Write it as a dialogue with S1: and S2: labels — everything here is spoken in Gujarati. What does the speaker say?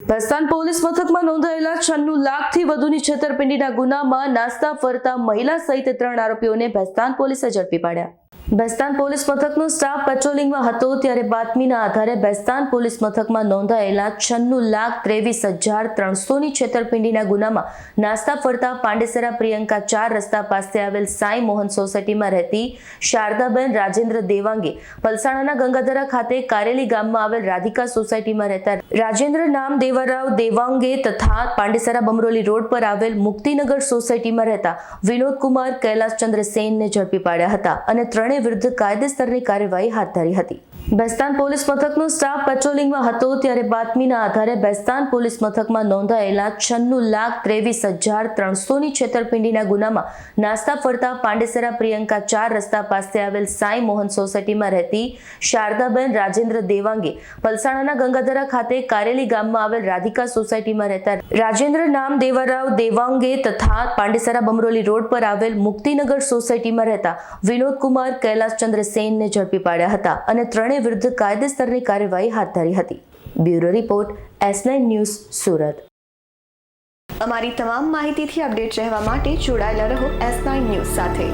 S1: ભસ્તાન પોલીસ મથકમાં નોંધાયેલા છન્નું લાખથી વધુની છેતરપિંડીના ગુનામાં નાસ્તા ફરતા મહિલા સહિત ત્રણ આરોપીઓને ભસ્તાન પોલીસે ઝડપી પાડ્યા. ભસ્તાન પોલીસ મથકનો સ્ટાફ પેટ્રોલિંગમાં હતો ત્યારે બાતમીના આધારે બેસ્તાન પોલીસ મથકમાં નોંધાયેલા છન્નું લાખ ત્રેવીસ હજાર ત્રણસોની છેતરપિંડીના ગુનામાં નાસ્તા ફરતા પાંડેસરા પ્રિયંકા ચાર રસ્તા પાસે આવેલ સાંઈ મોહન સોસાયટીમાં રહેતી શારદાબેન રાજેન્દ્ર દેવાંગે પલસાણાના ગંગાધરા ખાતે કારેલી ગામમાં આવેલ રાધિકા સોસાયટીમાં રહેતા રાજેન્દ્ર નામ દેવરાવ દેવાંગે તથા પાંડેસરા બમરોલી રોડ પર આવેલ મુક્તિનગર સોસાયટીમાં રહેતા વિનોદ કુમાર કૈલાસચંદ્ર સેનને ઝડપી પાડ્યા હતા અને ત્રણેય વિરુદ્ધ કાયદેસરની કાર્યવાહી હાથ ધરી હતી. બેસ્તાન પોલીસ મથકનો સ્ટાફ પેટ્રોલિંગમાં હતો ત્યારે બાતમીના આધારે બેસ્તાન પોલીસ મથકમાં નોંધાયેલા છન્નું લાખ ત્રેવીસ હજાર ત્રણસોની છેતરપિંડીના ગુનામાં નાસ્તા ફરતા પાંડેસરા પ્રિયંકા ચાર રસ્તા પાસે આવેલ સાંઈ મોહન સોસાયટીમાં રહેતી શારદાબેન રાજેન્દ્ર દેવાંગે પલસાણાના ગંગાધરા ખાતે કારેલી ગામમાં આવેલ રાધિકા સોસાયટીમાં રહેતા રાજેન્દ્ર નામ દેવરાવ દેવાંગે તથા પાંડેસરા બમરોલી રોડ પર આવેલ મુક્તિનગર સોસાયટીમાં રહેતા વિનોદ કુમાર કૈલાસચંદ્ર સેનને ઝડપી પાડ્યા હતા અને ત્રણેય વિરુદ્ધ કાયદેસરની કાર્યવાહી હાથ ધરી હતી. Bureau report, S news, Surat.
S2: અમારી તમામ માહિતીથી અપડેટ રહેવા માટે જોડાયેલા રહો એસ ન્યૂઝ સાથે.